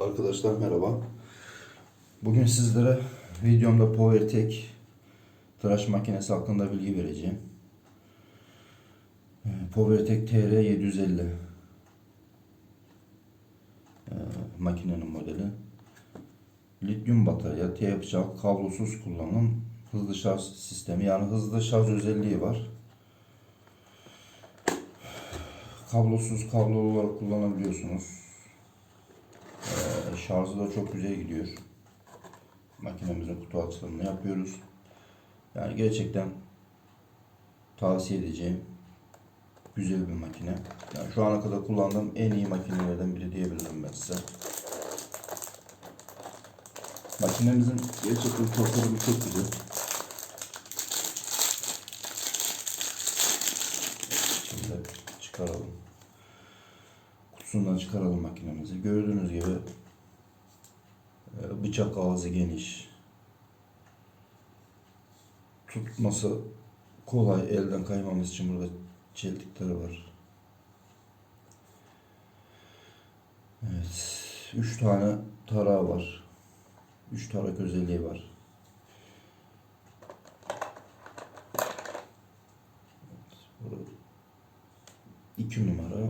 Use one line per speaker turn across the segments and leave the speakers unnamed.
Arkadaşlar merhaba. Bugün sizlere videomda PowerTech tıraş makinesi hakkında bilgi vereceğim. Ee, PowerTech TR 750 ee, makinenin modeli. Lityum batarya, T bıçak, kablosuz kullanım, hızlı şarj sistemi yani hızlı şarj özelliği var. Kablosuz kablolu olarak kullanabiliyorsunuz. Şarjı da çok güzel gidiyor. Makinemizin kutu açılımını yapıyoruz. Yani gerçekten tavsiye edeceğim güzel bir makine. Yani şu ana kadar kullandığım en iyi makinelerden biri diyebilirim ben size. Makinemizin gerçekten tasarımı çok güzel. Şimdi çıkaralım. Kutusundan çıkaralım makinemizi. Gördüğünüz gibi bıçak ağzı geniş. Tutması kolay. Elden kaymamız için burada çeltikleri var. Evet. Üç tane tarağı var. Üç tarak özelliği var. Evet, burada iki numara.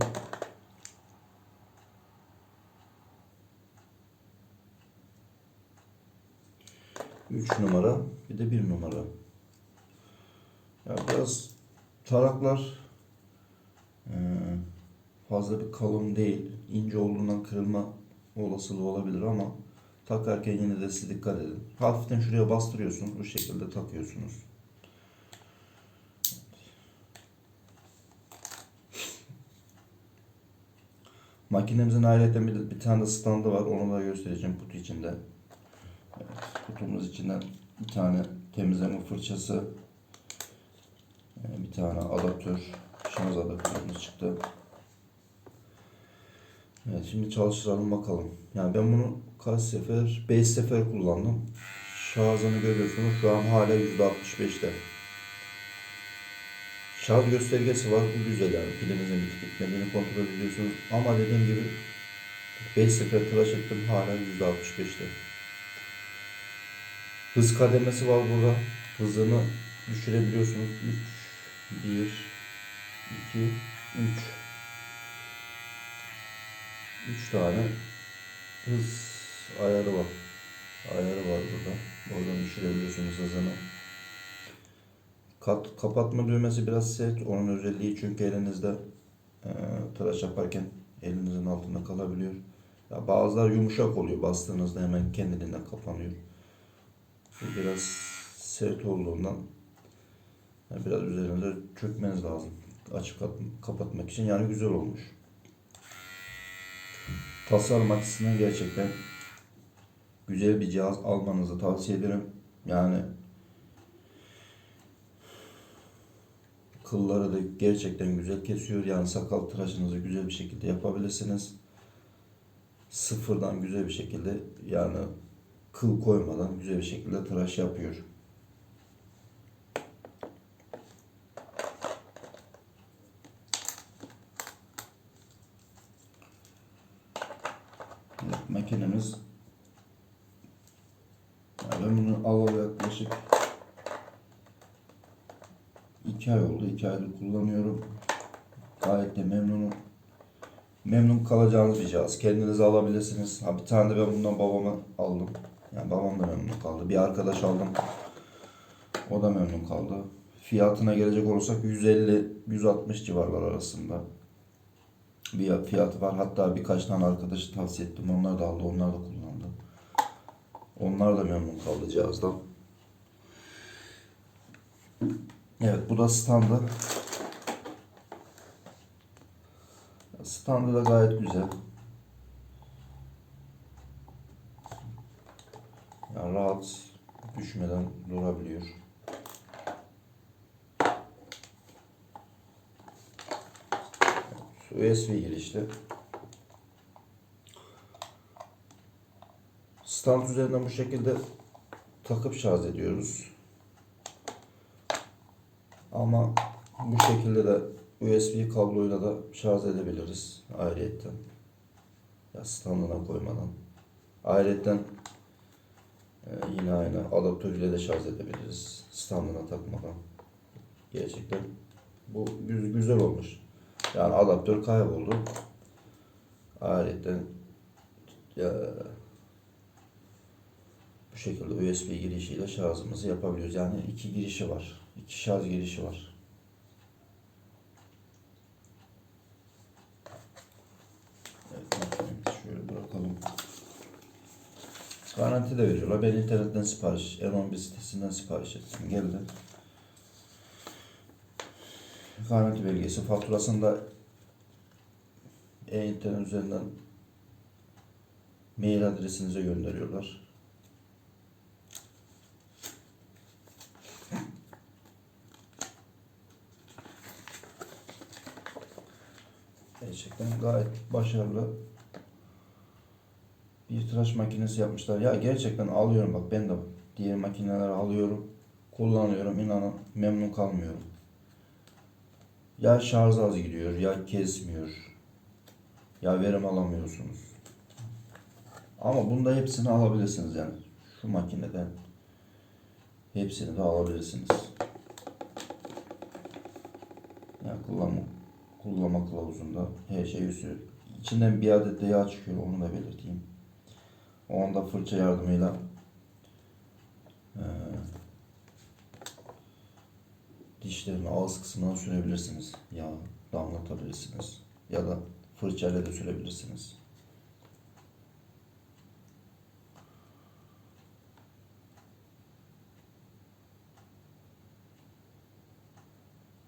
Üç numara bir de bir numara. Ya biraz taraklar eee, fazla bir kalın değil. ince olduğundan kırılma olasılığı olabilir ama takarken yine de siz dikkat edin. Hafiften şuraya bastırıyorsunuz. Bu şekilde takıyorsunuz. Makinemizin ayrıca bir, bir tane de standı var. Onu da göstereceğim kutu içinde. Kutumuz içinden bir tane temizleme fırçası, ee, bir tane adaptör, şarj adaptörümüz çıktı. Evet, şimdi çalıştıralım bakalım. Yani ben bunu kaç sefer? 5 sefer kullandım. Şarjını görüyorsunuz. Şu an hala %65'te. Şarj göstergesi var. Bu güzel yani. Pilinizin bitip bitmediğini kontrol ediyorsunuz. Ama dediğim gibi 5 sefer tıraş ettim. Hala %65'te. Hız kademesi var burada. Hızını düşürebiliyorsunuz. 3, 1, 2, 3. 3 tane hız ayarı var. Ayarı var burada. Oradan düşürebiliyorsunuz hızını. Kat, kapatma düğmesi biraz sert. Onun özelliği çünkü elinizde e, tıraş yaparken elinizin altında kalabiliyor. Ya bazılar yumuşak oluyor. Bastığınızda hemen kendiliğinden kapanıyor. Biraz sert olduğundan yani biraz üzerinde çökmeniz lazım. Açıp kapatmak için yani güzel olmuş. Tasarım açısından gerçekten güzel bir cihaz almanızı tavsiye ederim. Yani kılları da gerçekten güzel kesiyor. Yani sakal tıraşınızı güzel bir şekilde yapabilirsiniz. Sıfırdan güzel bir şekilde yani kıl koymadan güzel bir şekilde tıraş yapıyor. Evet, makinemiz ben bunu alalı yaklaşık iki ay oldu. iki aydır kullanıyorum. Gayet de memnunum. Memnun kalacağınız bir cihaz. Kendiniz alabilirsiniz. Ha, bir tane de ben bundan babama aldım. Yani babam da memnun kaldı. Bir arkadaş aldım. O da memnun kaldı. Fiyatına gelecek olursak 150-160 civarlar arasında bir fiyatı var. Hatta birkaç tane arkadaşı tavsiye ettim. Onlar da aldı, onlar da kullandı. Onlar da memnun kaldı cihazdan. Evet, bu da standı. Standı da gayet güzel. Yani rahat düşmeden durabiliyor. USB girişli. Stand üzerinden bu şekilde takıp şarj ediyoruz. Ama bu şekilde de USB kabloyla da şarj edebiliriz ayrıyetten. Ya standına koymadan. Ayrıca e, yine aynı adaptörüyle de şarj edebiliriz. Standına takmadan. Gerçekten bu gü- güzel olmuş. Yani adaptör kayboldu. Ayrıca ya, bu şekilde USB girişiyle şarjımızı yapabiliyoruz. Yani iki girişi var. İki şarj girişi var. Evet, makinemizi şöyle bırakalım. Garanti de veriyorlar. Ben internetten sipariş, N11 sitesinden sipariş ettim. Geldi. Garanti belgesi, faturasını e-internet üzerinden mail adresinize gönderiyorlar. Gerçekten gayet başarılı bir tıraş makinesi yapmışlar. Ya gerçekten alıyorum bak ben de diğer makineleri alıyorum. Kullanıyorum inanın memnun kalmıyorum. Ya şarj az gidiyor ya kesmiyor. Ya verim alamıyorsunuz. Ama bunda hepsini alabilirsiniz yani. Şu makineden hepsini de alabilirsiniz. Yani kullanma, kullanma kılavuzunda her şey üstü. İçinden bir adet de yağ çıkıyor onu da belirteyim. O anda fırça yardımıyla eee dişlerin ağız kısmına sürebilirsiniz. Yağ damlatabilirsiniz. Ya da fırçayla da sürebilirsiniz.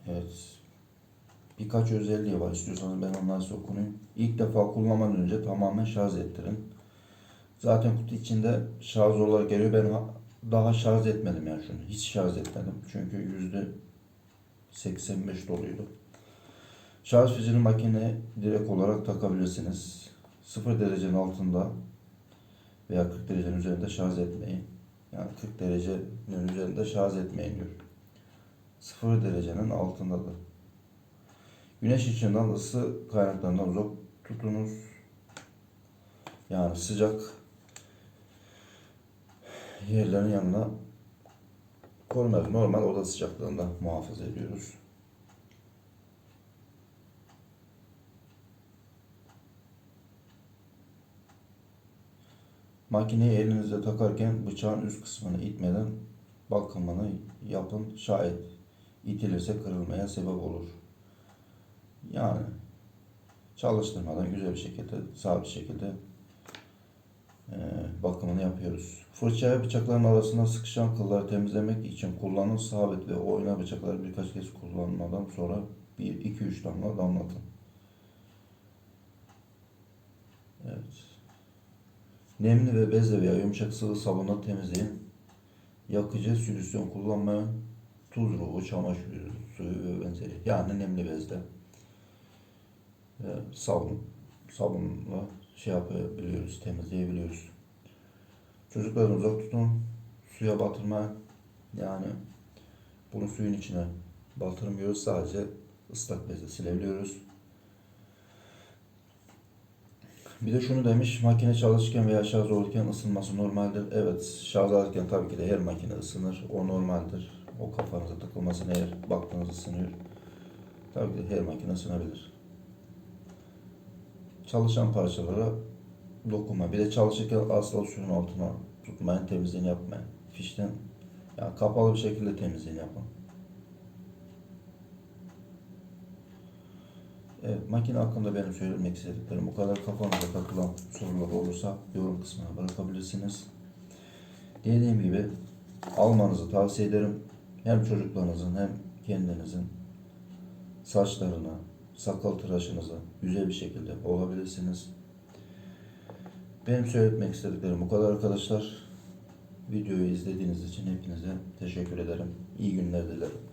Evet. Birkaç özelliği var. İstiyorsanız ben onları size okuyayım. İlk defa kullanmadan önce tamamen şarj ettirin. Zaten kutu içinde şarj olarak geliyor. Ben ha- daha şarj etmedim yani şunu. Hiç şarj etmedim. Çünkü yüzde 85 doluydu. Şarj fişini makineye direkt olarak takabilirsiniz. 0 derecenin altında veya 40 derecenin üzerinde şarj etmeyin. Yani 40 derecenin üzerinde şarj etmeyin diyor. 0 derecenin altındadır. Güneş ışığından ısı kaynaklarından uzak tutunuz. Yani sıcak yerlerin yanına koymuyoruz. Normal oda sıcaklığında muhafaza ediyoruz. Makineyi elinizde takarken bıçağın üst kısmını itmeden bakımını yapın. Şayet itilirse kırılmaya sebep olur. Yani çalıştırmadan güzel bir şekilde, sabit şekilde e, bakımını yapıyoruz. Fırça ve bıçakların arasında sıkışan kılları temizlemek için kullanın. Sabit ve oyna bıçakları birkaç kez kullanmadan sonra 1-2-3 damla damlatın. Evet. Nemli ve bezle veya yumuşak sıvı sabunla temizleyin. Yakıcı solüsyon kullanmayın. Tuz ruhu, çamaşır suyu ve benzeri. Yani nemli bezle. Ve sabun, sabunla şey yapabiliyoruz, temizleyebiliyoruz. Çocukları uzak tutun. Suya batırmayın. Yani bunu suyun içine batırmıyoruz. Sadece ıslak bezle silebiliyoruz. Bir de şunu demiş, makine çalışırken veya şarj olurken ısınması normaldir. Evet, şarj alırken tabii ki de her makine ısınır. O normaldir. O kafanıza takılmasın eğer baktığınız ısınıyor. Tabii ki de her makine ısınabilir. Çalışan parçalara dokunma. Bir de çalışırken asla suyun altına tutmayın, temizliğini yapmayın. Fişten yani kapalı bir şekilde temizliğini yapın. Evet, makine hakkında benim söylemek istediklerim bu kadar. Kafanıza takılan sorular olursa yorum kısmına bırakabilirsiniz. Dediğim gibi almanızı tavsiye ederim. Hem çocuklarınızın hem kendinizin saçlarını, sakal tıraşınızı güzel bir şekilde olabilirsiniz. Benim söyletmek istediklerim bu kadar arkadaşlar. Videoyu izlediğiniz için hepinize teşekkür ederim. İyi günler dilerim.